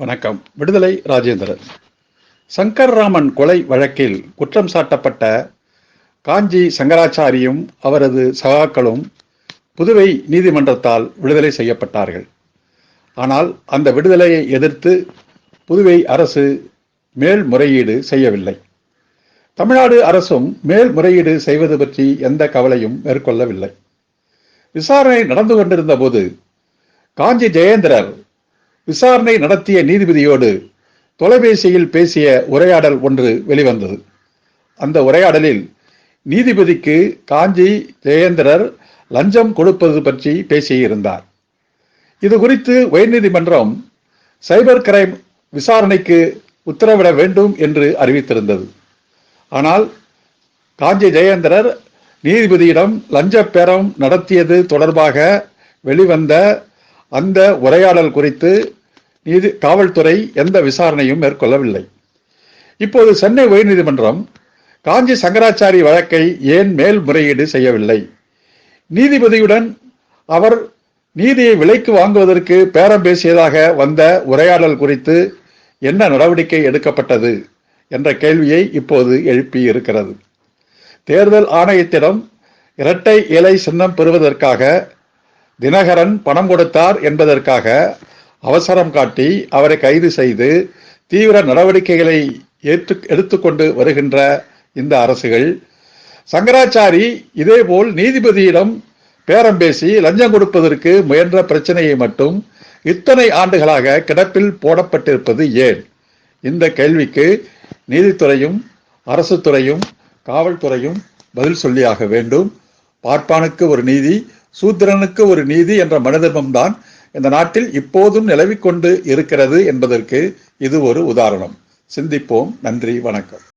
வணக்கம். விடுதலை ராஜேந்திரன். சங்கர்ராமன் கொலை வழக்கில் குற்றம் சாட்டப்பட்ட காஞ்சி சங்கராச்சாரியும் அவரது சகாக்களும் புதுவை நீதிமன்றத்தால் விடுதலை செய்யப்பட்டார்கள். ஆனால் அந்த விடுதலையை எதிர்த்து புதுவை அரசு மேல்முறையீடு செய்யவில்லை. தமிழ்நாடு அரசும் மேல்முறையீடு செய்வது பற்றி எந்த கவலையும் மேற்கொள்ளவில்லை. விசாரணை நடந்து கொண்டிருந்த போது காஞ்சி ஜெயேந்திரர் விசாரணை நடத்திய நீதிபதியோடு தொலைபேசியில் பேசிய உரையாடல் ஒன்று வெளிவந்தது. அந்த உரையாடலில் நீதிபதிக்கு காஞ்சி ஜெயேந்திரர் லஞ்சம் கொடுப்பது பற்றி பேசியிருந்தார். இது குறித்து உயர்நீதிமன்றம் சைபர் கிரைம் விசாரணைக்கு உத்தரவிட வேண்டும் என்று அறிவித்திருந்தது. ஆனால் காஞ்சி ஜெயேந்திரர் நீதிபதியிடம் லஞ்ச பேரம் நடத்தியது தொடர்பாக வெளிவந்த அந்த உரையாடல் குறித்து நீதி காவல்துறை எந்த விசாரணையும் மேற்கொள்ளவில்லை. இப்போது சென்னை உயர்நீதிமன்றம் காஞ்சி சங்கராச்சாரி வழக்கை ஏன் மேல்முறையீடு செய்யவில்லை? நீதிபதியுடன் அவர் நீதியை விலைக்கு வாங்குவதற்கு பேரம் பேசியதாக வந்த உரையாடல் குறித்து என்ன நடவடிக்கை எடுக்கப்பட்டது என்ற கேள்வியை இப்போது எழுப்பி இருக்கிறது தேர்தல் ஆணையத்திடம் இரட்டை இலை சின்னம் பெறுவதற்காக தினகரன் பணம் கொடுத்தார் என்பதற்காக அவசரம் காட்டி அவரை கைது செய்து தீவிர நடவடிக்கைகளை ஏற்று எடுத்துக்கொண்டு வருகின்ற இந்த அரசுகள் சங்கராச்சாரி இதேபோல் நீதிபதியிடம் பேரம் பேசி லஞ்சம் கொடுப்பதற்கு முயன்ற பிரச்சனையை மட்டும் இத்தனை ஆண்டுகளாக கிடப்பில் போடப்பட்டிருப்பது ஏன்? இந்த கேள்விக்கு நீதித்துறையும் அரசு துறையும் காவல்துறையும் பதில் சொல்லியாக வேண்டும். பார்ப்பானுக்கு ஒரு நீதி சூத்திரனுக்கு ஒரு நீதி என்ற மனதர்மம்தான் இந்த நாட்டில் இப்போதும் நிலவிக் கொண்டு இருக்கிறது என்பதற்கு இது ஒரு உதாரணம். சிந்திப்போம். நன்றி. வணக்கம்.